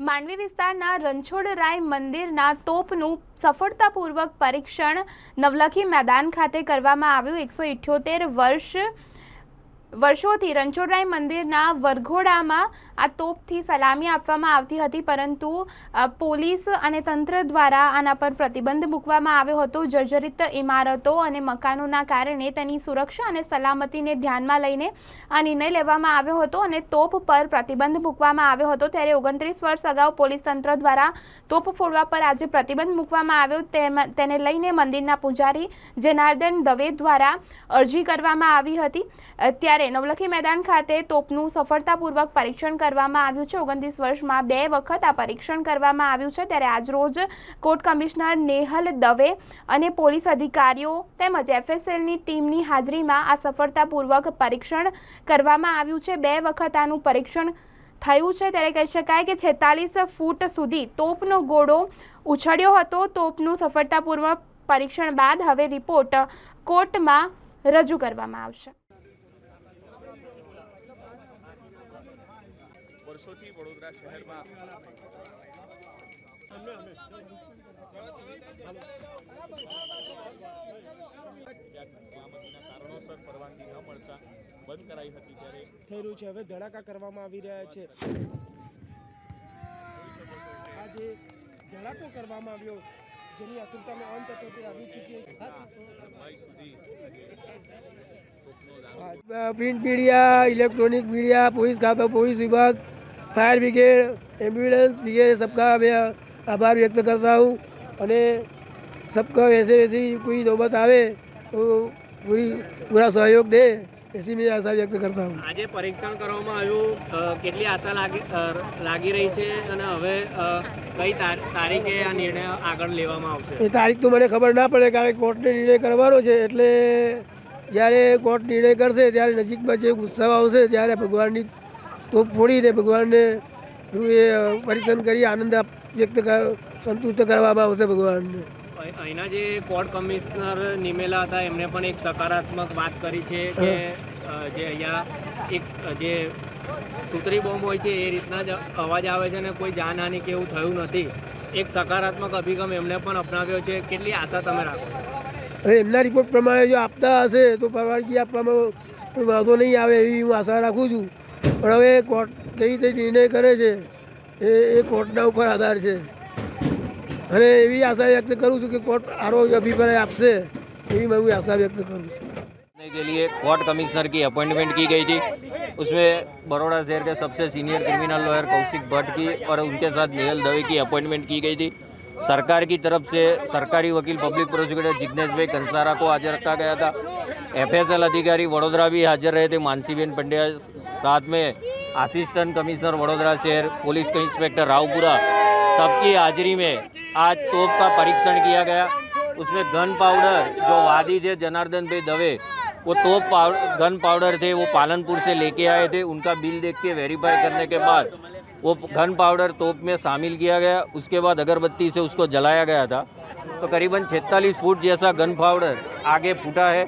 માંડવી વિસ્તારના રણછોડરાય મંદિરના તોપનું સફળતાપૂર્વક પરીક્ષણ નવલખી મેદાન ખાતે કરવામાં આવ્યું. એકસો ઇઠ્યોતેર વર્ષ વર્ષોથી રણછોડરાય મંદિરના વરઘોડામાં આ તોપથી સલામી આપવામાં આવતી હતી પરંતુ પોલીસ અને તંત્ર દ્વારા આના પર પ્રતિબંધ મૂકવામાં આવ્યો હતો. જર્જરિત ઇમારતો અને મકાનોના કારણે તેની સુરક્ષા અને સલામતીને ધ્યાનમાં લઈને આ નિર્ણય લેવામાં આવ્યો હતો અને તોપ પર પ્રતિબંધ મૂકવામાં આવ્યો હતો. ત્યારે ઓગણત્રીસ વર્ષ અગાઉ પોલીસ તંત્ર દ્વારા તોપ ફોડવા પર આજે પ્રતિબંધ મૂકવામાં આવ્યો. તેને લઈને મંદિરના પૂજારી જનાર્દન દવે દ્વારા અરજી કરવામાં આવી હતી. અ, ત્યારે નવલખી મેદાન ખાતે તોપનું સફળતાપૂર્વક પરીક્ષણ કરવામાં આવ્યું છે, ઓગણત્રીસ વર્ષમાં બે વખત આ પરીક્ષણ કરવામાં આવ્યું છે. ત્યારે આજરોજ કોર્ટ કમિશનર નેહલ દવે અને પોલીસ અધિકારીઓ તેમજ એફએસએલની ટીમની હાજરીમાં આ સફળતાપૂર્વક પરીક્ષણ કરવામાં આવ્યું છે. બે વખત આનું પરીક્ષણ થયું છે. ત્યારે કહી શકાય કે છેતાલીસ ફૂટ સુધી તોપનો ગોળો ઉછળ્યો હતો. તોપનું સફળતાપૂર્વક પરીક્ષણ બાદ હવે રિપોર્ટ કોર્ટમાં રજૂ કરવામાં આવશે. વર્ષોથી વડોદરા શહેરમાં કારણોસર પરવાનગી ન મળતા બંધ કરાઈ હતી ત્યારે થઈ રહ્યું છે. હવે ધડાકા કરવામાં આવી રહ્યા છે. આજે ધડાકો કરવામાં આવ્યો જેની આતુરતાનો અંત હતો તે આવી ચૂકી print media electronic media police ખાતા પોલીસ વિભાગ मीडिया पुलिस खाता पुलिस विभाग फायर ब्रिगेड एम्बुलेंस ब्रिगेड सबका मैं आभार व्यक्त करता हूँ અને सबका वैसे वैसे ही कोई नौबत आवे तो पूरी पूरा सहयोग दे ऐसी मैं आशा व्यक्त करता हूँ આજે પરીક્ષણ કરવામાં આવ્યું અ, કેટલી આશા લાગી અ, લાગી રહી છે અને હવે અ, કઈ તાર- તારીખે આ નિર્ણય આગળ લેવામાં આવશે એ તારીખ તો મને ખબર ના પડે કારણ કે કોર્ટને નિર્ણય કરવાનો છે એટલે જ્યારે કોર્ટ નિર્ણય કરશે ત્યારે નજીકમાં જે ઉત્સવ આવશે ત્યારે ભગવાનની તોપ ફોડીને ભગવાનને એ પરિશન કરી આનંદ આપ- વ્યક્ત સંતુષ્ટ કરવામાં આવશે ભગવાનને. અહીંના જે કોર્ટ કમિશનર નિમેલા હતા એમણે પણ એક સકારાત્મક વાત કરી છે કે જે અહીંયા એક જે સુતરી બોમ્બ હોય છે એ રીતના જ અવાજ આવે છે અને કોઈ જાનહાનિ કે એવું થયું નથી. એક સકારાત્મક અભિગમ એમણે પણ અપનાવ્યો છે. કેટલી આશા તમે રાખો હવે એમના રિપોર્ટ પ્રમાણે જો આપતા હશે તો પરવાનગી આપવામાં કોઈ વાંધો નહીં આવે એવી હું આશા રાખું છું. પણ હવે કોર્ટ કઈ રીતે નિર્ણય કરે છે એ એ કોર્ટના ઉપર આધાર છે અને એવી આશા વ્યક્ત કરું છું કે કોર્ટ આરો અભિપ્રાય આપશે એવી હું આશા વ્યક્ત કરું છું करने के लिए कोर्ट कमिश्नर की अपॉइंटमेंट की गई थी उसमें बड़ौदा शहर के सबसे senior criminal lawyer Kaushik Bhatt की और उनके साथ नेहल दवे की अपॉइंटमेंट की गई थी सरकार की तरफ से सरकारी वकील पब्लिक प्रोसिक्यूटर जिग्नेश भाई कंसारा को हाजिर रखा गया था एफएसएल अधिकारी वडोदरा भी हाजिर रहे थे। मानसीबेन पंड्या साथ में असिस्टेंट कमिश्नर वडोदरा शहर, पुलिस के इंस्पेक्टर रावपुरा सबकी हाजिरी में आज तोप का परीक्षण किया गया। उसमें गन पाउडर जो वादी थे, जनार्दन भाई दवे, वो तोप पाउडर गन पाउडर थे, वो पालनपुर से लेके आए थे। उनका बिल देख के वेरीफाई करने के बाद वो गन पाउडर तोप में शामिल किया गया। उसके बाद अगरबत्ती से उसको जलाया गया था। तो करीबन 46 फुट जैसा गन पाउडर आगे फूटा है।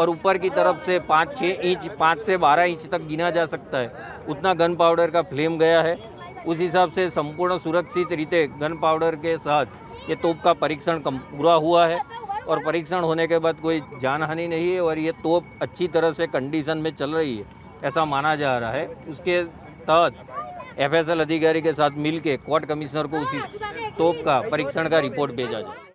और ऊपर की तरफ़ से पाँच छः इंच, पाँच से बारह इंच तक गिना जा सकता है। उतना गन पाउडर का फ्लेम गया है। उस हिसाब से संपूर्ण सुरक्षित रीते गन पाउडर के साथ ये तोप का परीक्षण पूरा हुआ है और परीक्षण होने के बाद कोई जानहानि नहीं है और ये तोप अच्छी तरह से कंडीशन में चल रही है, ऐसा माना जा रहा है। उसके तहत एफएसएल अधिकारी के साथ मिलके कोर्ट कमिश्नर को उसी तोप का परीक्षण का रिपोर्ट भेजा जाए।